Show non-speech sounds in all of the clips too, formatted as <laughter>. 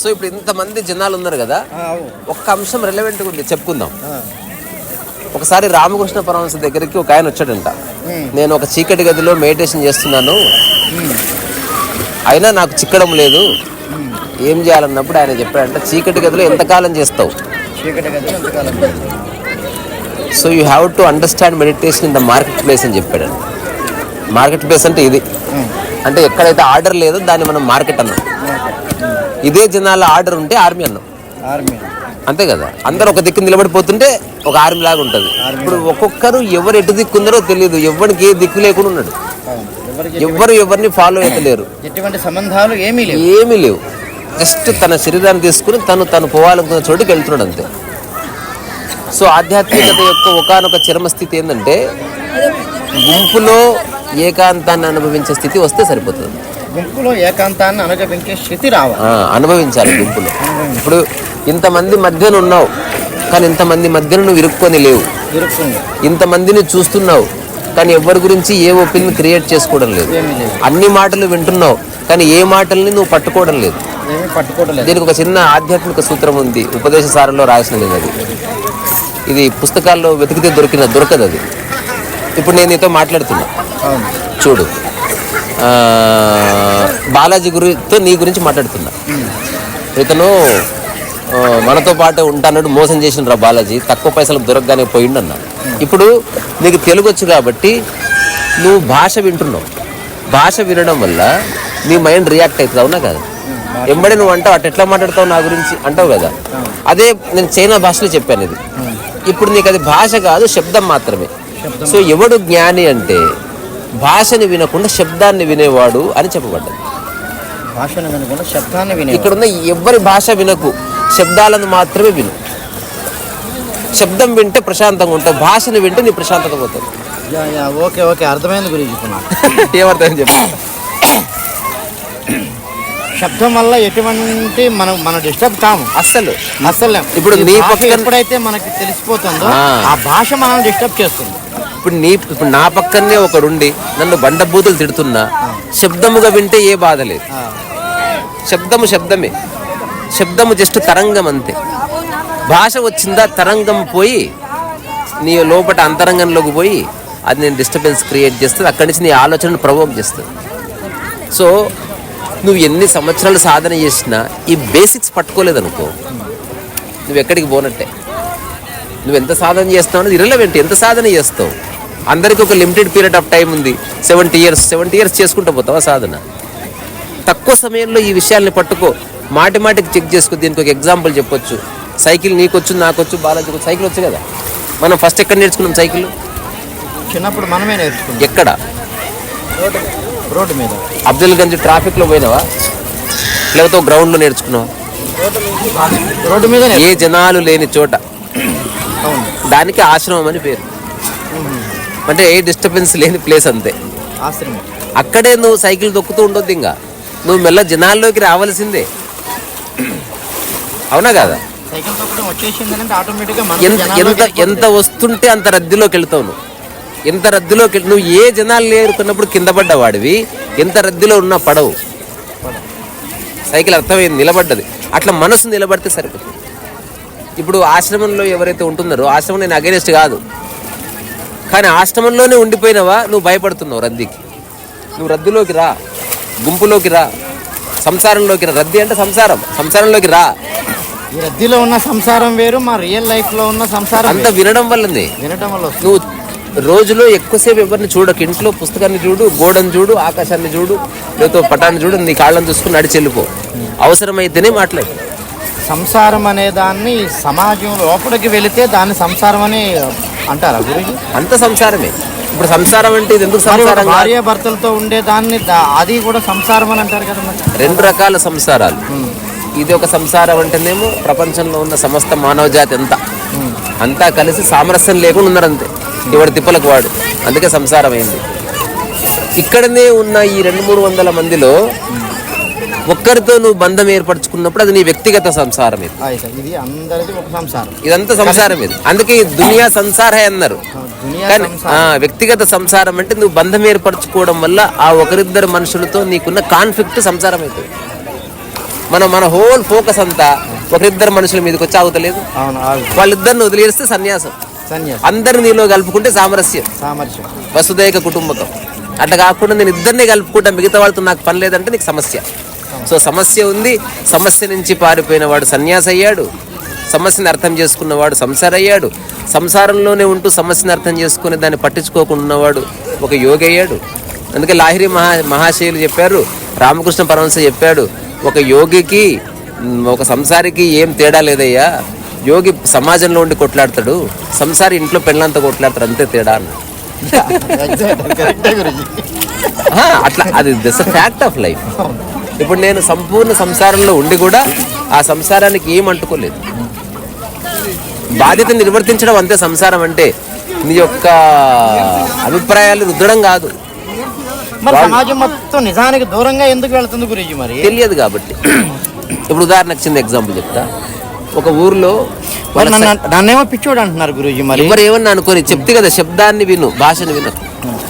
So ఇప్పుడు ఇంతమంది జనాలు ఉన్నారు కదా ఒక్క అంశం రిలవెంట్గా ఉంది చెప్పుకుందాం. ఒకసారి రామకృష్ణ పరమహంస దగ్గరికి ఒక ఆయన వచ్చాడంట. నేను ఒక చీకటి గదిలో మెడిటేషన్ చేస్తున్నాను. అయినా నాకు చిక్కడం లేదు. ఏం చేయాలన్నప్పుడు ఆయన చెప్పాడంట చీకటి గదిలో ఎంతకాలం చేస్తావు? So you have to understand meditation in the market place అని చెప్పాడు. మార్కెట్ ప్లేస్ అంటే ఇది. అంటే ఎక్కడైతే ఆర్డర్ లేదో దాన్ని మనం మార్కెట్ అన్నాం. ఇదే జనాల ఆర్డర్ ఉంటే ఆర్మీ అన్నాం. ఆర్మీ అంతే కదా? అందరు ఒక దిక్కు నిలబడిపోతుంటే ఒక ఆర్మీ లాగా ఉంటుంది. ఇప్పుడు ఒక్కొక్కరు ఎవరు ఎటు దిక్కుందరో తెలియదు. ఎవరికి ఏ దిక్కు లేకుండా ఉన్నాడు. ఎవ్వరు ఎవరిని ఫాలో అవుతలేరు ఎటువంటి సంబంధాలు ఏమీ లేవు. ఏమీ లేవు. జస్ట్ తన శరీరాన్ని తీసుకుని తను తను పోవాలనుకున్న చోటుకి వెళ్తున్నాడు అంతే. సో ఆధ్యాత్మికత యొక్క ఒకనొక చరమస్థితి ఏంటంటే గుంపులో ఏకాంతాన్ని అనుభవించే స్థితి వస్తే సరిపోతుంది. గుంపులో ఏకాంతాన్ని అనుగమించే స్థితి రావాలి. అనుభవించాలి గుంపులో. ఇప్పుడు ఇంతమంది మధ్యన ఉన్నావు కానీ ఇంతమంది మధ్యన నువ్వు ఇరుక్కొని లేవు. ఇంతమందిని చూస్తున్నావు కానీ ఎవరి గురించి ఏ ఒపీనియన్ క్రియేట్ చేసుకోవడం లేదు. అన్ని మాటలు వింటున్నావు కానీ ఏ మాటల్ని నువ్వు పట్టుకోవడం లేదు. దీనికి ఒక చిన్న ఆధ్యాత్మిక సూత్రం ఉంది ఉపదేశ సారంలో రాసినది అది. ఇది పుస్తకాల్లో వెతికితే దొరికిన దొరకదు అది. ఇప్పుడు నేను నీతో మాట్లాడుతున్నా. చూడు. బాలాజీ గురితో నీ గురించి మాట్లాడుతున్నా. ఇతను మనతో పాటు ఉంటానడు మోసం చేసిన రా బాలాజీ తక్కువ పైసలకు దొరకగానే పోయిండన్న. ఇప్పుడు నీకు తెలుగు వచ్చు కాబట్టి నువ్వు భాష వింటున్నావు. భాష వినడం వల్ల నీ మైండ్ రియాక్ట్ అవుతుంది అవునా కదా? ఎంబడి నువ్వు అంటావు అటు ఎట్లా మాట్లాడతావు నా గురించి అంటావు కదా? అదే నేను చైనా భాషలో చెప్పాను ఇది. ఇప్పుడు నీకు అది భాష కాదు శబ్దం మాత్రమే. సో ఎవడు జ్ఞాని అంటే భాషని వినకుండా శబ్దాన్ని వినేవాడు అని చెప్పబడ్డది. భాషను వినకుండా శబ్దాన్ని వినే ఇక్కడ ఉన్న ఎవ్వరి భాష వినకు శబ్దాలను మాత్రమే విను. శబ్దం వింటే ప్రశాంతంగా ఉంటావు భాషను వింటే నీ ప్రశాంతత పోతుంది. యా, యా, ఓకే ఓకే అర్థమైంది గురించి ఇప్పుడు నాకు ఏమర్థం చెప్పు. శబ్దం వల్ల ఎటువంటి మనం మనం డిస్టర్బ్ కాము. అస్సలు. అసలు ఇప్పుడు ఎప్పుడైతే మనకి తెలిసిపోతుందో ఆ. ఆ భాష మనల్ని డిస్టర్బ్ చేస్తుంది. ఇప్పుడు నీ ఇప్పుడు నా పక్కనే ఒకడుండి నన్ను బండబూతులు తిడుతున్నా శబ్దముగా వింటే ఏ బాధ లేదు. శబ్దము శబ్దమే. శబ్దము జస్ట్ తరంగం అంతే. భాష వచ్చిందా తరంగం పోయి నీ లోపల అంతరంగంలోకి పోయి అది నేను డిస్టర్బెన్స్ క్రియేట్ చేస్తుంది. అక్కడి నుంచి నీ ఆలోచనను ప్రవోక్ చేస్తుంది. సో నువ్వు ఎన్ని సంవత్సరాలు సాధన చేసినా ఈ బేసిక్స్ పట్టుకోలేదనుకో నువ్వు ఎక్కడికి పోనట్టే. నువ్వు ఎంత సాధన చేస్తావు అనేది ఇరలవెంట్ ఎంత సాధన చేస్తావు? అందరికీ ఒక లిమిటెడ్ పీరియడ్ ఆఫ్ టైం ఉంది. సెవెంటీ ఇయర్స్ సెవెంటీ ఇయర్స్ చేసుకుంటూ పోతావా సాధన? తక్కువ సమయంలో ఈ విషయాల్ని పట్టుకో. మాటి మాటికి చెక్ చేసుకో. దీనికి ఒక ఎగ్జాంపుల్ చెప్పొచ్చు. సైకిల్ నీకొచ్చు నాకొచ్చు బాలాజీకి సైకిల్ వచ్చు కదా? మనం ఫస్ట్ ఎక్కడ నేర్చుకున్నాం సైకిల్ చిన్నప్పుడు మనమే నేర్చుకున్నాం. ఎక్కడ? రోడ్డు మీద. అబ్దుల్ గంజ్ ట్రాఫిక్లో పోయినావా? లేకపోతే గ్రౌండ్లో నేర్చుకున్నావా? రోడ్డు మీద. ఏ జనాలు లేని చోట. అవును. దానికి ఆశ్రమం అని పేరు. అంటే ఏ డిస్టర్బెన్స్ లేని ప్లేస్ అంతే. ఆశ్రమం. అక్కడే నువ్వు సైకిల్ తొక్కుతూ ఉండొద్దు ఇంకా. నువ్వు మెల్ల జనాల్లోకి రావాల్సిందే. అవునా కదా? ఎంత ఎంత వస్తుంటే అంత రద్దీలోకి వెళ్తావు నువ్వు. ఎంత రద్దీలోకి నువ్వు ఏ జనాలు లేరుకున్నప్పుడు కింద పడ్డవాడివి ఎంత రద్దీలో ఉన్నా పడవు. సైకిల్ అర్థమైంది నిలబడ్డది. అట్లా మనసు నిలబడితే సరిపోతుంది. ఇప్పుడు ఆశ్రమంలో ఎవరైతే ఉంటున్నారో ఆశ్రమం నేను అగేనెస్ట్ కాదు. కానీ ఆశ్రమంలోనే ఉండిపోయినావా? నువ్వు భయపడుతున్నావు రద్దీకి. నువ్వు రద్దీలోకి రా. గుంపులోకి రా. సంసారంలోకి రా. రద్దీ అంటే సంసారం. సంసారంలోకి రా. ఈ రద్దీలో ఉన్న సంసారం వేరు మా రియల్ లైఫ్లో ఉన్న సంసారం అంత వినడం వల్లనే. వినటం వల్ల. నువ్వు రోజులో ఎక్కువసేపు ఎవరిని చూడకు. ఇంట్లో పుస్తకాన్ని చూడు గోడను చూడు ఆకాశాన్ని చూడు లేకపోతే పటాన్ని చూడు నీ కాళ్ళని చూసుకుని నడిచి వెళ్ళిపో. అవసరమైతేనే మాట్లాడు. సంసారం అనే దాన్ని సమాజం లోపలికి వెళితే దాన్ని సంసారం అని అంటారా గురించి అంత సంసారమే. ఇప్పుడు సంసారం అంటే ఇది ఎందుకు సంసారం? భార్య భర్తలతో ఉండే దాన్ని అది కూడా సంసారం అని అంటారు కదా రెండు రకాల సంసారాలు. ఇది ఒక సంసారం అంటేనేమో ప్రపంచంలో ఉన్న సమస్త మానవ జాతి అంతా. అంతా కలిసి సామరస్యం లేకుండా ఉన్నారు అంతే. తిప్పలకు వాడు. అందుకే సంసారం అయింది. ఇక్కడనే ఉన్న ఈ రెండు మూడు వందల మందిలో ఒక్కరితో నువ్వు బంధం ఏర్పరచుకున్నప్పుడు అది నీ వ్యక్తిగత సంసారం ఇది. అయితే ఇది అందరిది ఒక సంసారం. ఇదంతా సంసారం ఇది. అందుకే దునియా సంసారే అన్నారు. కానీ వ్యక్తిగత సంసారం అంటే నువ్వు బంధం ఏర్పరచుకోవడం వల్ల ఆ ఒకరిద్దరు మనుషులతో నీకున్న కాన్ఫ్లిక్ట్ సంసారం అవుతుంది మన మన హోల్ ఫోకస్ అంతా ఒకరిద్దరు మనుషుల మీదకి వచ్చి ఆగుతలేదు. వాళ్ళిద్దరిని వదిలేస్తే సన్యాసం. అందరిని నీలో కలుపుకుంటే సామరస్యం. సామర్థ్యం వసుదైక కుటుంబకం. అట్లా కాకుండా నేను ఇద్దరిని కలుపుకుంటా మిగతా వాళ్ళతో నాకు పని లేదంటే నీకు సమస్య. సో సమస్య ఉంది. సమస్య నుంచి పారిపోయిన వాడు సన్యాసి అయ్యాడు. సమస్యని అర్థం చేసుకున్నవాడు సంసార అయ్యాడు. సంసారంలోనే ఉంటూ సమస్యని అర్థం చేసుకుని దాన్ని పట్టించుకోకుండా ఉన్నవాడు ఒక యోగి అయ్యాడు. అందుకే లాహిరి మహా మహాశయులు చెప్పారు రామకృష్ణ పరమహంస చెప్పాడు ఒక యోగికి ఒక సంసారికి ఏం తేడా లేదయ్యా. యోగి సమాజంలో ఉండి కొట్లాడతాడు సంసారి ఇంట్లో పెళ్ళంతా కొట్లాడతాడు అంతే తేడా <laughs> ఆ, అట్లా అది దిస్ ఫ్యాక్ట్ ఆఫ్ లైఫ్ ఇప్పుడు నేను సంపూర్ణ సంసారంలో ఉండి కూడా ఆ సంసారానికి ఏం అంటుకోలేదు. బాధ్యత నిర్వర్తించడం అంతే సంసారం అంటే నీ యొక్క అభిప్రాయాలు రుద్దడం కాదు. మరి సమాజం మొత్తం నిజానికి దూరంగా ఎందుకు వెళ్తుంది మరి? తెలియదు కాబట్టి. ఇప్పుడు ఉదాహరణకు చిన్న ఎగ్జాంపుల్ చెప్తా. ఒక ఊర్లో నన్నేమో పిచ్చోడు అంటున్నారు గురుజీ మరి? ఎవరు ఏమన్నా అనుకోని చెప్తే కదా శబ్దాన్ని విను భాషను విను.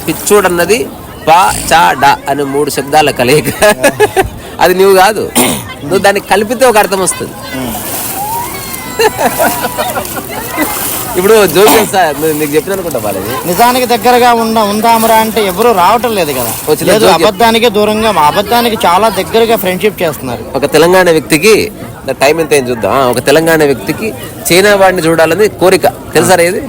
పిచ్చోడు అన్నది పా చా డా అనే మూడు శబ్దాల కలయిక. అది నువ్వు కాదు. నువ్వు దాన్ని కలిపితే ఒక అర్థం వస్తుంది. ఇప్పుడు జోక్యం సార్ నీకు చెప్పిన అనుకుంటా బాలేది నిజానికి దగ్గరగా ఉన్న ఉందామరా అంటే ఎవరు రావటం లేదు కదా. లేదు. అబద్ధానికి దూరంగా మా అబద్ధానికి చాలా దగ్గరగా ఫ్రెండ్షిప్ చేస్తున్నారు. ఒక తెలంగాణ వ్యక్తికి టైం ఎంత ఏం చూద్దాం. ఒక తెలంగాణ వ్యక్తికి చైనా వాడిని చూడాలని కోరిక. తెలుసా ఇది?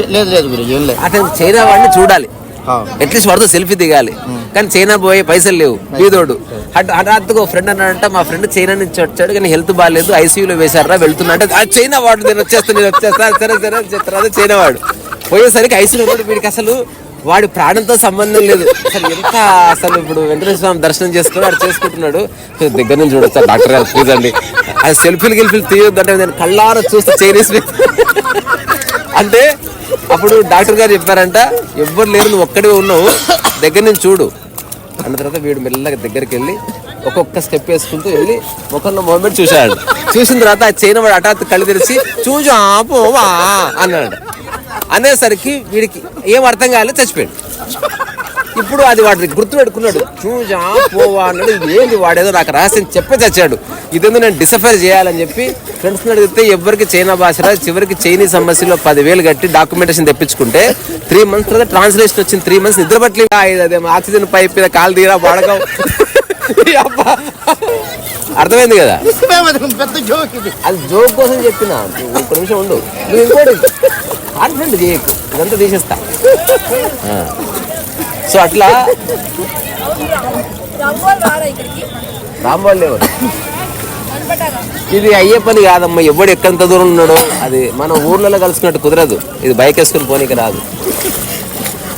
చె- లేదు లేదు గురుజీ ఏం లేదు. అతను చైనా వాడిని చూడాలి. అట్లీస్ట్ వాడితో సెల్ఫీ దిగాలి. కానీ చైనా పోయే పైసలు లేవు. బీదోడు హఠ- హఠాత్తుగా ఒక ఫ్రెండ్ అన్నాడంట మా ఫ్రెండ్ చైనా నుంచి వచ్చాడు కానీ హెల్త్ బాగాలేదు ఐసీయూలో వేశారా వెళ్తున్నా. అంటే "ఆ, చైనా వాడు నేను వచ్చేస్తాను నేను వచ్చేస్తాను సరే సరే అని చెప్తారు. అదే చైనా వాడు. పోయేసరికి ఉన్నాడు వీడికి అసలు వాడి ప్రాణంతో సంబంధం లేదు. అసలు ఎంత అసలు ఇప్పుడు వెంకటేశ్వర స్వామి దర్శనం చేసుకుని వాడు చేసుకుంటున్నాడు. దగ్గర నుంచి చూడొచ్చా డాక్టర్ గారు ప్లీజ్ అండి. అది సెల్ఫీలు గిల్ఫీలు తీయొద్దు అంటే నేను కళ్ళారా చూస్తే చైనీస్ అంటే అప్పుడు డాక్టర్ గారు చెప్పారంట ఎవ్వరు లేరు నువ్వు ఒక్కడే ఉన్నావు దగ్గర నుంచి చూడు. అన్న తర్వాత వీడు మెల్లగా దగ్గరికి వెళ్ళి ఒక్కొక్క స్టెప్ వేసుకుంటూ వెళ్ళి ముఖంలో మూమెంట్ చూశాడు. చూసిన తర్వాత ఆ చైన వాడు హఠాత్తు కళ్ళు తెరిచి చూచు పోవా అన్నాడు. అనేసరికి వీడికి ఏం అర్థం కాలేదు చచ్చిపోయాడు. ఇప్పుడు అది వాడి గుర్తు పెట్టుకున్నాడు. చూజా పోవా అన్నాడు. ఏంది వాడేదో నాకు రహస్యం చెప్పే చచ్చాడు ఇదేందో నేను డిసఫైర్ చేయాలని చెప్పి ఫ్రెండ్స్ అడిగితే ఎవరికి చైనా భాష రాదు చివరికి చైనీస్ సమస్యలో పదివేలు కట్టి డాక్యుమెంటేషన్ తెప్పించుకుంటే త్రీ మంత్స్ తర్వాత ట్రాన్స్లేషన్ వచ్చింది త్రీ మంత్స్ నిద్ర పట్ల అదే ఆక్సిజన్ పైప్ మీద కాలు తీరా వాడకం. <laughs> అర్థమైంది కదా? పెద్ద జోక్ ఇది అది జోక్ కోసం చెప్పిన? ఒక్క నిమిషం ఉండు. నువ్వు ఇంకోటి కాన్ఫిడెంట్ చేయకు. ఇదంతా తీసేస్తా. సో అట్లా రాంబాల్ ఎవరు? ఇది అయ్యే పని కాదమ్మా ఎవడు ఎక్కడంత దూరం ఉన్నాడో అది మనం ఊర్లలో కలుసుకున్నట్టు కుదరదు. ఇది బైక్ వేసుకుని పోనీకి రాదు.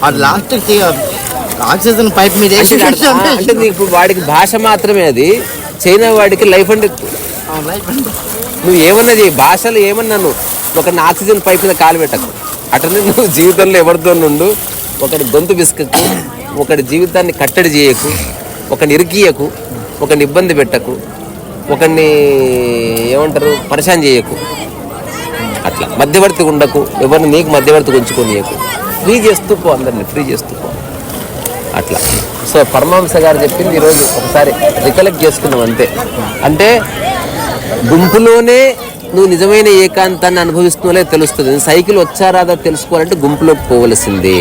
ఆ లాస్ట్ ఆక్సిజన్ పైప్ మీద అంటే ఇప్పుడు వాడికి భాష మాత్రమే అది చైనా వాడికి లైఫ్ అండ్ నువ్వు ఏమన్నా చేయి భాషలు ఏమన్నా నువ్వు ఒకరిని ఆక్సిజన్ పైప్ మీద కాలు పెట్టకు. అట్లనే నువ్వు జీవితంలో ఎవరితో నుండు ఒకటి గొంతు విసుకకు ఒకటి జీవితాన్ని కట్టడి చేయకు ఒకని ఇరికియకు ఒకని ఇబ్బంది పెట్టకు ఒకరిని ఏమంటారు పరిశాన్ చేయకు. అట్లా. మధ్యవర్తి ఉండకు. ఎవరిని నీకు మధ్యవర్తి ఉంచుకోనియకు. ఫ్రీ చేస్తూ పో అందరిని. ఫ్రీ చేస్తూ పో. అట్లా. సో పరమహంస గారు చెప్పింది ఈరోజు ఒకసారి రికలెక్ట్ చేసుకున్నాం అంతే. అంటే గుంపులోనే నువ్వు నిజమైన ఏకాంతాన్ని అనుభవిస్తున్నావే తెలుస్తుంది. సైకిల్ వచ్చారాదా తెలుసుకోవాలంటే గుంపులోకి పోవలసిందే.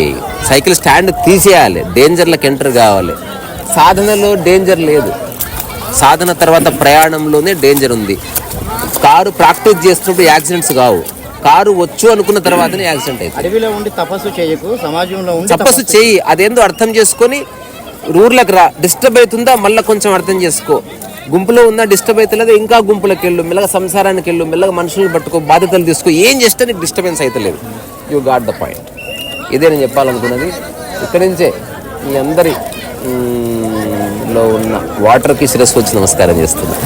సైకిల్ స్టాండ్ తీసేయాలి. డేంజర్లకు ఎంటర్ కావాలి. సాధనలో డేంజర్ లేదు. సాధన తర్వాత ప్రయాణంలోనే డేంజర్ ఉంది. కారు ప్రాక్టీస్ చేస్తున్నప్పుడు యాక్సిడెంట్స్ కావు. కారు వచ్చు అనుకున్న తర్వాతనే యాక్సిడెంట్ అవుతుంది. అడవిలో ఉండి తపస్సు చేయకు సమాజంలో ఉండి తపస్సు చెయ్యి. అదేందో అర్థం చేసుకొని రూర్లకు రా. డిస్టర్బ్ అవుతుందా? మళ్ళీ కొంచెం అర్థం చేసుకో. గుంపులో ఉందా డిస్టర్బ్ అవుతలేదు ఇంకా గుంపులకు వెళ్ళు మెల్లగా సంసారానికి వెళ్ళు మెల్లగా మనుషులను పట్టుకో బాధ్యతలు తీసుకో. ఏం చేస్తే నీకు డిస్టర్బెన్స్ అవుతలేదు యూ గాట్ ద పాయింట్ ఇదే నేను చెప్పాలనుకున్నది. ఇక్కడి నుంచే మీ అందరి లో ఉన్న వాటర్కి శిరస్సు వచ్చి నమస్కారం చేస్తున్నాను